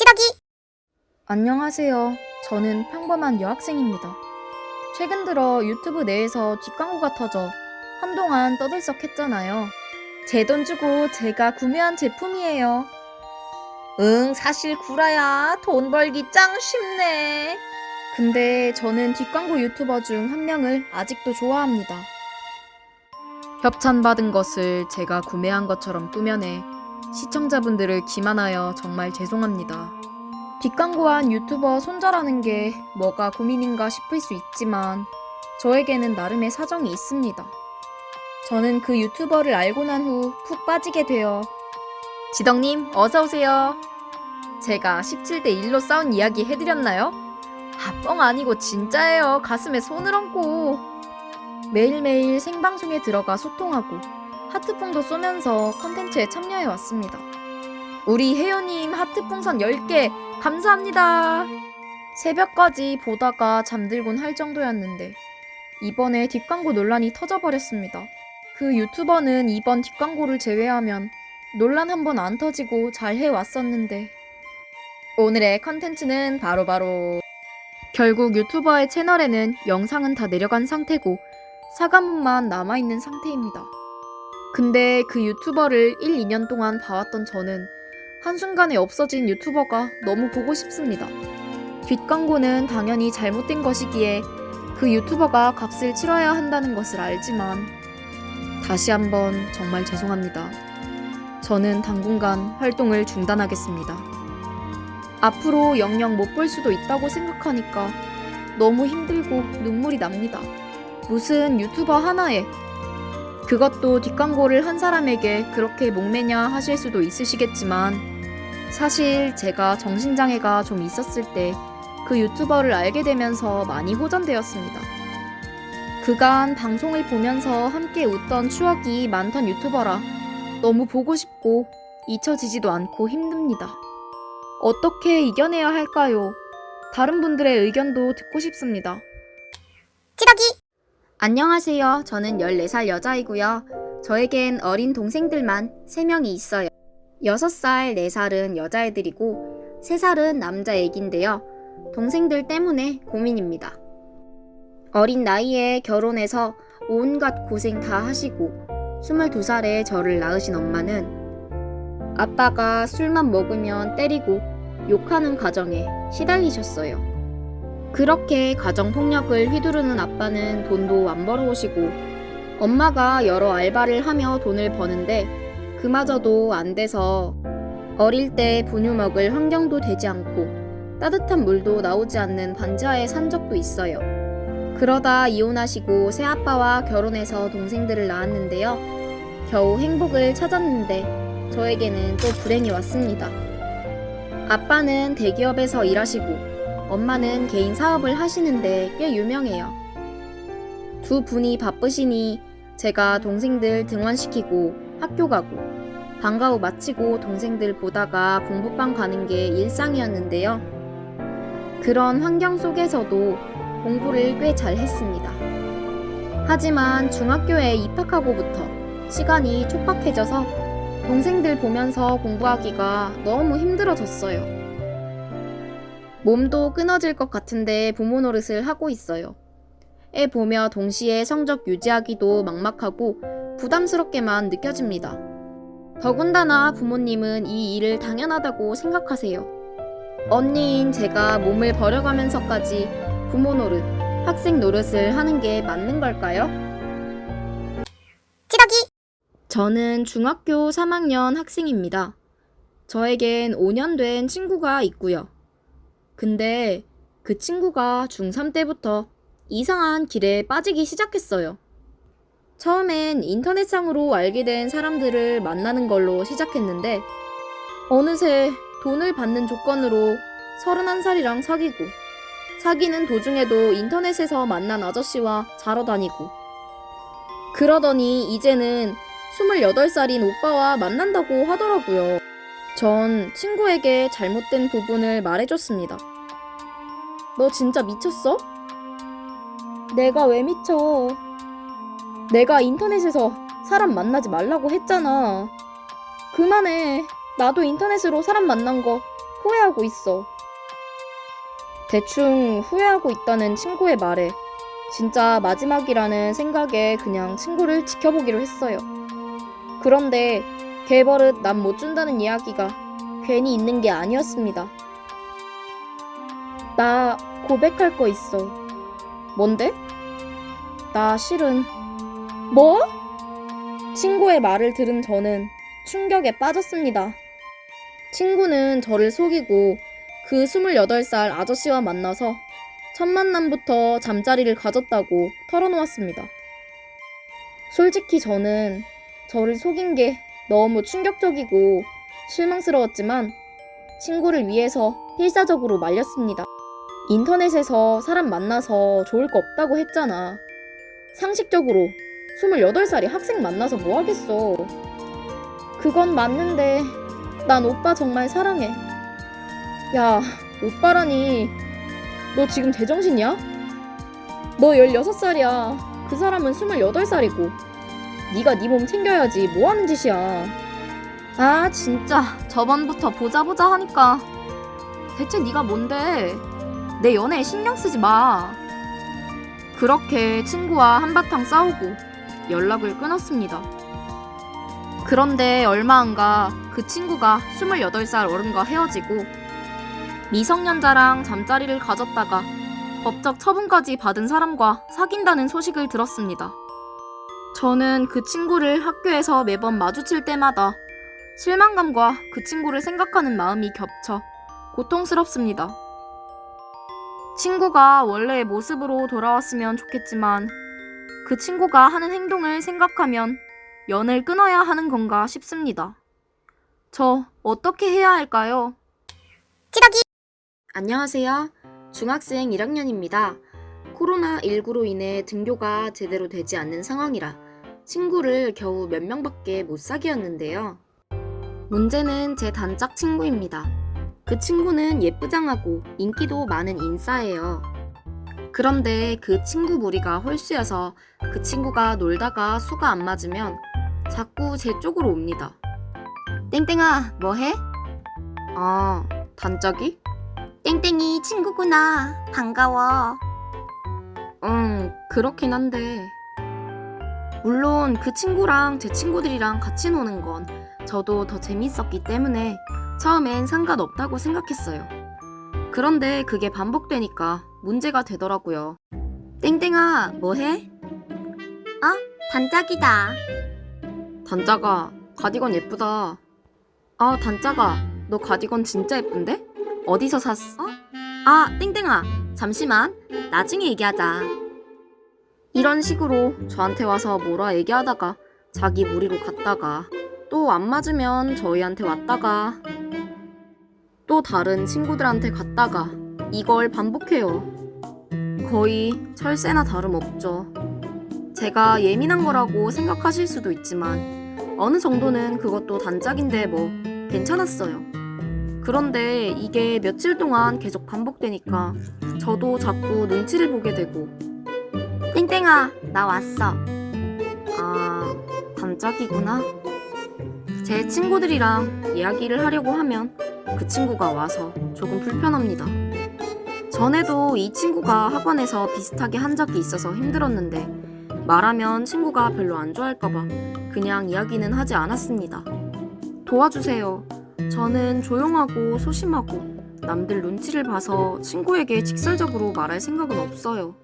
찌덕이 안녕하세요. 저는 평범한 여학생입니다. 최근 들어 유튜브 내에서 뒷광고가 터져 한동안 떠들썩했잖아요. 제 돈 주고 제가 구매한 제품이에요. 응, 사실 구라야. 돈 벌기 짱 쉽네. 근데 저는 뒷광고 유튜버 중 한 명을 아직도 좋아합니다. 협찬받은 것을 제가 구매한 것처럼 꾸며내 시청자분들을 기만하여 정말 죄송합니다. 뒷광고한 유튜버 손절하는 게 뭐가 고민인가 싶을 수 있지만 저에게는 나름의 사정이 있습니다. 저는 그 유튜버를 알고 난 후 푹 빠지게 되어 지덕님 어서 오세요. 제가 17대 1로 싸운 이야기 해드렸나요? 아, 뻥 아니고 진짜예요. 가슴에 손을 얹고 매일매일 생방송에 들어가 소통하고 하트풍도 쏘면서 컨텐츠에 참여해 왔습니다. 우리 혜연님 하트풍선 10개 감사합니다. 새벽까지 보다가 잠들곤 할 정도였는데 이번에 뒷광고 논란이 터져버렸습니다. 그 유튜버는 이번 뒷광고를 제외하면 논란 한 번 안 터지고 잘 해왔었는데 오늘의 컨텐츠는 바로바로 결국 유튜버의 채널에는 영상은 다 내려간 상태고 사과문만 남아있는 상태입니다. 근데 그 유튜버를 1, 2년 동안 봐왔던 저는 한순간에 없어진 유튜버가 너무 보고 싶습니다. 뒷광고는 당연히 잘못된 것이기에 그 유튜버가 값을 치러야 한다는 것을 알지만 다시 한번 정말 죄송합니다. 저는 당분간 활동을 중단하겠습니다. 앞으로 영영 못 볼 수도 있다고 생각하니까 너무 힘들고 눈물이 납니다. 무슨 유튜버 하나에 그것도 뒷광고를 한 사람에게 그렇게 목매냐 하실 수도 있으시겠지만 사실 제가 정신장애가 좀 있었을 때 그 유튜버를 알게 되면서 많이 호전되었습니다. 그간 방송을 보면서 함께 웃던 추억이 많던 유튜버라 너무 보고 싶고 잊혀지지도 않고 힘듭니다. 어떻게 이겨내야 할까요? 다른 분들의 의견도 듣고 싶습니다. 찌덕이 안녕하세요. 저는 14살 여자이고요. 저에겐 어린 동생들만 3명이 있어요. 6살, 4살은 여자애들이고 3살은 남자애기인데요. 동생들 때문에 고민입니다. 어린 나이에 결혼해서 온갖 고생 다 하시고 22살에 저를 낳으신 엄마는 아빠가 술만 먹으면 때리고 욕하는 가정에 시달리셨어요. 그렇게 가정폭력을 휘두르는 아빠는 돈도 안 벌어오시고 엄마가 여러 알바를 하며 돈을 버는데 그마저도 안 돼서 어릴 때 분유 먹을 환경도 되지 않고 따뜻한 물도 나오지 않는 반지하에 산 적도 있어요. 그러다 이혼하시고 새 아빠와 결혼해서 동생들을 낳았는데요. 겨우 행복을 찾았는데 저에게는 또 불행이 왔습니다. 아빠는 대기업에서 일하시고 엄마는 개인 사업을 하시는데 꽤 유명해요. 두 분이 바쁘시니 제가 동생들 등원시키고 학교 가고 방과 후 마치고 동생들 보다가 공부방 가는 게 일상이었는데요. 그런 환경 속에서도 공부를 꽤 잘 했습니다. 하지만 중학교에 입학하고부터 시간이 촉박해져서 동생들 보면서 공부하기가 너무 힘들어졌어요. 몸도 끊어질 것 같은데 부모 노릇을 하고 있어요. 애 보며 동시에 성적 유지하기도 막막하고 부담스럽게만 느껴집니다. 더군다나 부모님은 이 일을 당연하다고 생각하세요. 언니인 제가 몸을 버려가면서까지 부모 노릇, 학생 노릇을 하는 게 맞는 걸까요? 찌덕이 저는 중학교 3학년 학생입니다. 저에겐 5년 된 친구가 있고요. 근데 그 친구가 중3 때부터 이상한 길에 빠지기 시작했어요. 처음엔 인터넷상으로 알게 된 사람들을 만나는 걸로 시작했는데 어느새 돈을 받는 조건으로 31살이랑 사귀고 사귀는 도중에도 인터넷에서 만난 아저씨와 자러 다니고 그러더니 이제는 28살인 오빠와 만난다고 하더라고요. 전 친구에게 잘못된 부분을 말해줬습니다. 너 진짜 미쳤어? 내가 왜 미쳐? 내가 인터넷에서 사람 만나지 말라고 했잖아. 그만해. 나도 인터넷으로 사람 만난 거 후회하고 있어. 대충 후회하고 있다는 친구의 말에 진짜 마지막이라는 생각에 그냥 친구를 지켜보기로 했어요. 그런데 개버릇 남 못 준다는 이야기가 괜히 있는 게 아니었습니다. 나 고백할 거 있어. 뭔데? 나 실은 뭐? 친구의 말을 들은 저는 충격에 빠졌습니다. 친구는 저를 속이고 그 28살 아저씨와 만나서 첫 만남부터 잠자리를 가졌다고 털어놓았습니다. 솔직히 저는 저를 속인 게 너무 충격적이고 실망스러웠지만 친구를 위해서 필사적으로 말렸습니다. 인터넷에서 사람 만나서 좋을 거 없다고 했잖아. 상식적으로 28살이 학생 만나서 뭐 하겠어. 그건 맞는데 난 오빠 정말 사랑해. 야, 오빠라니. 너 지금 제정신이야? 너 16살이야. 그 사람은 28살이고. 네가 네 몸 챙겨야지 뭐 하는 짓이야. 아, 진짜 저번부터 보자 보자 하니까 대체 네가 뭔데? 내 연애에 신경 쓰지 마. 그렇게 친구와 한바탕 싸우고 연락을 끊었습니다. 그런데 얼마 안 가 그 친구가 28살 어른과 헤어지고 미성년자랑 잠자리를 가졌다가 법적 처분까지 받은 사람과 사귄다는 소식을 들었습니다. 저는 그 친구를 학교에서 매번 마주칠 때마다 실망감과 그 친구를 생각하는 마음이 겹쳐 고통스럽습니다. 친구가 원래의 모습으로 돌아왔으면 좋겠지만 그 친구가 하는 행동을 생각하면 연을 끊어야 하는 건가 싶습니다. 저 어떻게 해야 할까요? 찌덕이 안녕하세요. 중학생 1학년입니다. 코로나19로 인해 등교가 제대로 되지 않는 상황이라 친구를 겨우 몇 명밖에 못 사귀었는데요. 문제는 제 단짝 친구입니다. 그 친구는 예쁘장하고 인기도 많은 인싸예요. 그런데 그 친구 무리가 홀수여서 그 친구가 놀다가 수가 안 맞으면 자꾸 제 쪽으로 옵니다. 땡땡아, 뭐 해? 아, 단짝이? 땡땡이 친구구나 반가워 응, 그렇긴 한데. 물론 그 친구랑 제 친구들이랑 같이 노는 건 저도 더 재밌었기 때문에 처음엔 상관없다고 생각했어요. 그런데 그게 반복되니까 문제가 되더라고요. 땡땡아, 뭐 해? 단짝이다 단짝아, 가디건 예쁘다. 아, 단짝아, 너 가디건 진짜 예쁜데? 어디서 샀어? 아, 땡땡아, 잠시만. 나중에 얘기하자. 이런 식으로 저한테 와서 뭐라 얘기하다가 자기 무리로 갔다가 또 안 맞으면 저희한테 왔다가 또 다른 친구들한테 갔다가 이걸 반복해요. 거의 철새나 다름없죠. 제가 예민한 거라고 생각하실 수도 있지만 어느 정도는 그것도 단짝인데 뭐 괜찮았어요. 그런데 이게 며칠 동안 계속 반복되니까 저도 자꾸 눈치를 보게 되고 땡땡아 나 왔어 아 단짝이구나. 제 친구들이랑 이야기를 하려고 하면 그 친구가 와서 조금 불편합니다. 전에도 이 친구가 학원에서 비슷하게 한 적이 있어서 힘들었는데 말하면 친구가 별로 안 좋아할까봐 그냥 이야기는 하지 않았습니다. 도와주세요. 저는 조용하고 소심하고 남들 눈치를 봐서 친구에게 직설적으로 말할 생각은 없어요.